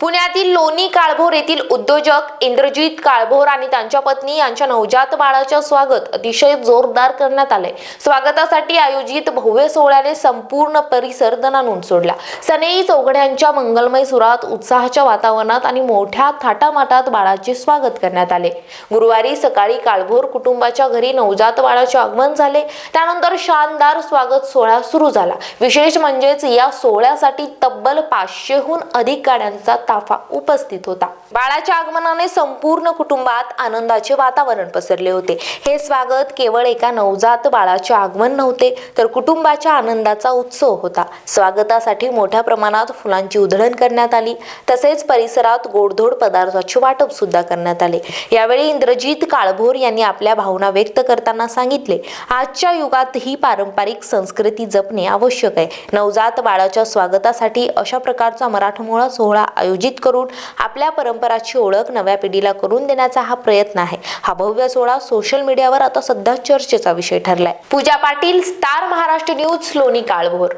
पुण्यातील लोणी काळभोर येथील उद्योजक इंद्रजित काळभोर आणि त्यांच्या पत्नी यांच्या नवजात बाळाचे स्वागत अतिशय जोरदार करण्यात आले स्वागतासाठी आयोजित भव्य सोहळ्याने संपूर्ण परिसर दणानून सोडला. सनेई चौघड्यांच्या मंगलमय सुरात उत्साहाच्या वातावरणात आणि मोठ्या थाटामाटात बाळाचे स्वागत करण्यात आले. गुरुवारी सकाळी काळभोर कुटुंबाच्या घरी नवजात बाळाचे आगमन झाले. त्यानंतर शानदार स्वागत सोहळा सुरू झाला. विशेष म्हणजेच या सोहळ्यासाठी तब्बल पाचशेहून अधिक गाड्यांचा ताफा उपस्थित होता. बाळाच्या आगमनाने संपूर्ण कुटुंबात आनंदाचे वातावरण पसरले होते. हे स्वागत केवळ एका नवजात बाळाचे आगमन नव्हते तर कुटुंबाच्या आनंदाचा उत्सव होता. स्वागतासाठी मोठ्या प्रमाणात फुलांची उधळण करण्यात आली. तसेच परिसरात गोडधोड पदार्थाचे वाटप सुद्धा करण्यात आले. यावेळी इंद्रजित काळभोर यांनी आपल्या भावना व्यक्त करताना सांगितले आजच्या युगात ही पारंपरिक संस्कृती जपणे आवश्यक आहे. नवजात बाळाच्या स्वागतासाठी अशा प्रकारचा मराठमोळा सोहळा आयोजित करून आपल्या परंपराची ओळख नव्या पिढीला करून देण्याचा हा प्रयत्न आहे. हा भव्य सोहळा सोशल मीडियावर आता सध्या चर्चेचा विषय ठरलाय. Pooja Patil star Maharashtra news Loni Kalbhor.